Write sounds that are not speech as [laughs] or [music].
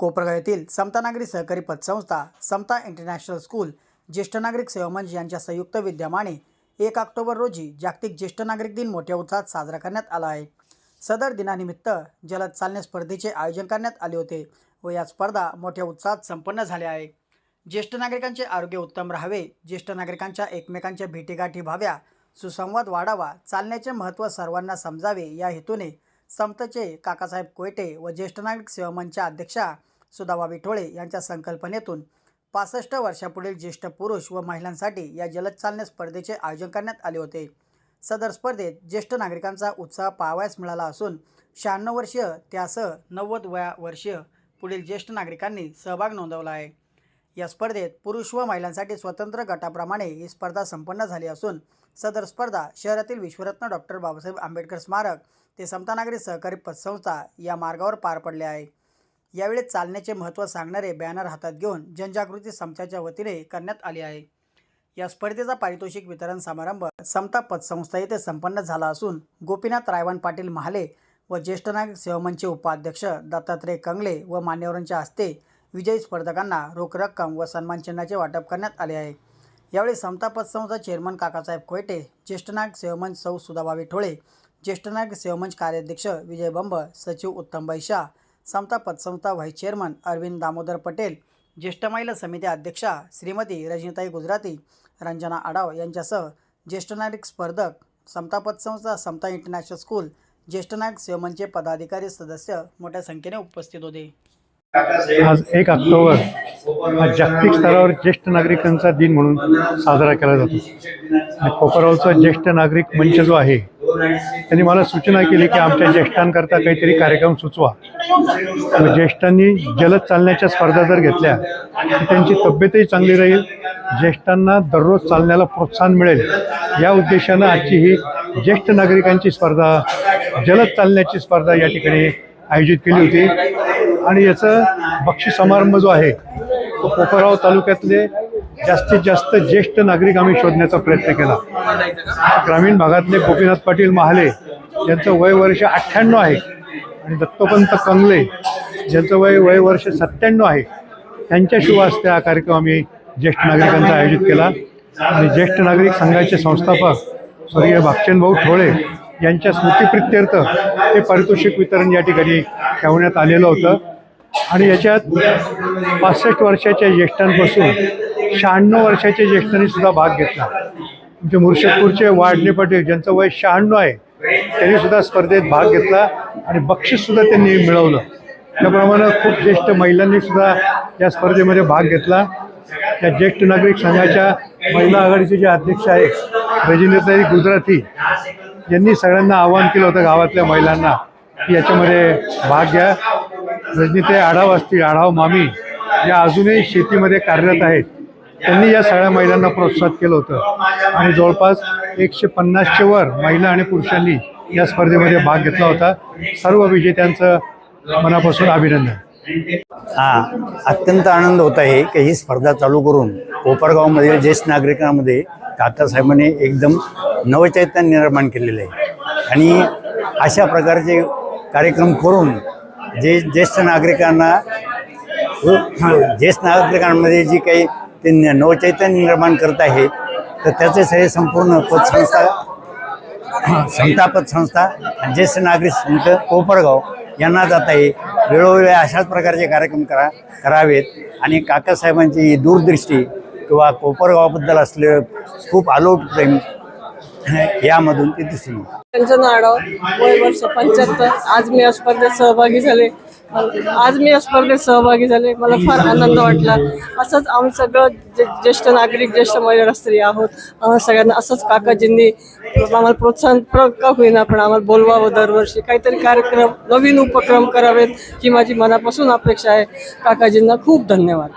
कोपरगाव येथील समता नागरी सहकारी पतसंस्था समता इंटरनॅशनल स्कूल ज्येष्ठ नागरिक सेवा मंच यांच्या संयुक्त विद्यमाने एक ऑक्टोबर रोजी जागतिक ज्येष्ठ नागरिक दिन मोठ्या उत्साहात साजरा करण्यात आला आहे. सदर दिनानिमित्त जलद चालणे स्पर्धेचे आयोजन करण्यात आले होते व या स्पर्धा मोठ्या उत्साहात संपन्न झाल्या आहे ज्येष्ठ नागरिकांचे आरोग्य उत्तम राहावे ज्येष्ठ नागरिकांच्या एकमेकांच्या भेटीगाठी व्हाव्या सुसंवाद वाढावा चालण्याचे महत्त्व सर्वांना समजावे या हेतूने समतचे काकासाहेब कोयटे व ज्येष्ठ नागरिक सेवा मंचच्या अध्यक्षा सुधाबा विठोळे यांच्या संकल्पनेतून पासष्ट वर्षापुढील ज्येष्ठ पुरुष व महिलांसाठी या जलद चालणे स्पर्धेचे आयोजन करण्यात आले होते. सदर स्पर्धेत ज्येष्ठ नागरिकांचा उत्साह पाहावयास मिळाला असून शहाण्णव वर्षीय त्यासह नव्वद वया वर्षीय पुढील ज्येष्ठ नागरिकांनी सहभाग नोंदवला आहे. या स्पर्धेत पुरुष व महिलांसाठी स्वतंत्र गटाप्रमाणे ही स्पर्धा संपन्न झाली असून सदर स्पर्धा शहरातील विश्वरत्न डॉक्टर बाबासाहेब आंबेडकर स्मारक ते समता नागरी सहकारी पतसंस्था या मार्गावर पार पडले आहे. यावेळी चालण्याचे महत्त्व सांगणारे बॅनर हातात घेऊन जनजागृती समताच्या वतीने करण्यात आली आहे. या स्पर्धेचा पारितोषिक वितरण समारंभ समता पतसंस्था येथे संपन्न झाला असून गोपीनाथ रायवान पाटील महाले व ज्येष्ठ नागरिक सेवामंचचे उपाध्यक्ष दत्तात्रय कंगले व मान्यवरांच्या हस्ते विजयी स्पर्धकांना रोख रक्कम व सन्मानचिन्हाचे वाटप करण्यात आले आहे. यावेळी समता पतसंस्था चेअरमन काकासाहेब कोयटे ज्येष्ठ नायक सेवमंच सौ सुधाबावी विठोळे ज्येष्ठ नायक सेवमंच कार्याध्यक्ष विजय बंब सचिव उत्तमबाई शाह समता पतसंस्था व्हाईस चेअरमन अरविंद दामोदर पटेल ज्येष्ठ महिला समिती अध्यक्षा श्रीमती रजनीताई गुजराती रंजना आडाव यांच्यासह ज्येष्ठ नागरिक स्पर्धक समता पतसंस्था समता इंटरनॅशनल स्कूल ज्येष्ठ नायक सेवमनचे पदाधिकारी सदस्य मोठ्या संख्येने उपस्थित होते. आज एक ऑक्टोबर हा जागतिक स्तरावर ज्येष्ठ नागरिकांचा दिन म्हणून साजरा केला जातो. कोपरगावचा ज्येष्ठ नागरिक मंच जो आहे त्यांनी मला सूचना केली की आमच्या ज्येष्ठांकरता काहीतरी कार्यक्रम सुचवा. ज्येष्ठांनी जलद चालण्याच्या स्पर्धा जर घेतल्या तर त्यांची तब्येतही चांगली राहील. ज्येष्ठांना दररोज चालण्याला प्रोत्साहन मिळेल. या उद्देशानं आजची ही ज्येष्ठ नागरिकांची स्पर्धा जलद चालण्याची स्पर्धा या ठिकाणी आयोजित केली होती. आणि याचं बक्षी समारंभ जो आहे तो कोपरगाव तालुक्यातले जास्तीत जास्त ज्येष्ठ नागरिक आम्ही शोधण्याचा प्रयत्न केला. ग्रामीण भागातले गोपीनाथ पाटील महाले यांचं वय वर्ष अठ्ठ्याण्णव आहे आणि दत्तोपंत कंगले ज्यांचं वय वय वर्ष सत्त्याण्णव आहे. त्यांच्या शुभ हा कार्यक्रम आम्ही ज्येष्ठ नागरिकांचा आयोजित केला. आणि ज्येष्ठ नागरिक संघाचे संस्थापक स्वर्गीय भागचंदभाऊ ठोळे यांच्या स्मृतिप्रित्यर्थ हे पारितोषिक वितरण या ठिकाणी ठेवण्यात आलेलं होतं. आणि याच्यात पासष्ट वर्षाच्या ज्येष्ठांपासून शहाण्णव वर्षाच्या ज्येष्ठांनी सुद्धा भाग घेतला. म्हणजे मुर्शदपूरचे वाढणे पाटील ज्यांचं वय शहाण्णव आहे त्यांनी सुद्धा स्पर्धेत भाग घेतला आणि बक्षीस सुद्धा त्यांनी मिळवलं. त्याप्रमाणे खूप ज्येष्ठ महिलांनी सुद्धा या स्पर्धेमध्ये भाग घेतला. त्या ज्येष्ठ नागरिक संघाच्या महिला आघाडीचे जे अध्यक्ष आहेत रजनीताई गुजराती यांनी सगळ्यांना आवाहन केलं होतं गावातल्या महिलांना की याच्यामध्ये भाग घ्या. रजनीताई आढाव असतील आढाव मामी या अजूनही शेतीमध्ये कार्यरत आहेत. त्यांनी या सगळ्या महिलांना प्रोत्साहित केलं होतं. आणि जवळपास एकशे पन्नासच्या वर महिला आणि पुरुषांनी या स्पर्धेमध्ये भाग घेतला होता. सर्व विजेत्यांचं मनापासून अभिनंदन. हा अत्यंत आनंद होत आहे की ही स्पर्धा चालू करून कोपरगावमधील ज्येष्ठ नागरिकांमध्ये काकासाहेबांनी एकदम नवचैतन्य निर्माण केलेलं आहे. आणि अशा प्रकारचे कार्यक्रम करून जे ज्येष्ठ नागरिकांना हो, ज्येष्ठ नागरिकांमध्ये जी काही ते न- नवचैतन्य निर्माण करत आहे तर त्याचेच हे संपूर्ण पतसंस्था समता पतसंस्था आणि ज्येष्ठ नागरिक संत कोपरगाव यांना जात आहे. वेळोवेळी अशाच प्रकारचे कार्यक्रम करा करावेत. आणि काकासाहेबांची दूरदृष्टी किंवा कोपरगावाबद्दल असलेलं खूप आलोट प्रेम [laughs] यामधून ते दिसून त्यांचं नाडव वय वर्ष पंच्याहत्तर. आज मी या स्पर्धेत सहभागी झाले. आज मी या स्पर्धेत सहभागी झाले. मला फार आनंद वाटला. असंच आम्ही सगळं जे ज्येष्ठ नागरिक ज्येष्ठ महिला स्त्री आहोत. आम्हाला सगळ्यांना असंच काकाजींनी आम्हाला प्रोत्साहन प्र का होईना पण आम्हाला बोलवावं दरवर्षी. काहीतरी कार्यक्रम नवीन उपक्रम करावेत ही माझी मनापासून अपेक्षा आहे. काकाजींना खूप धन्यवाद.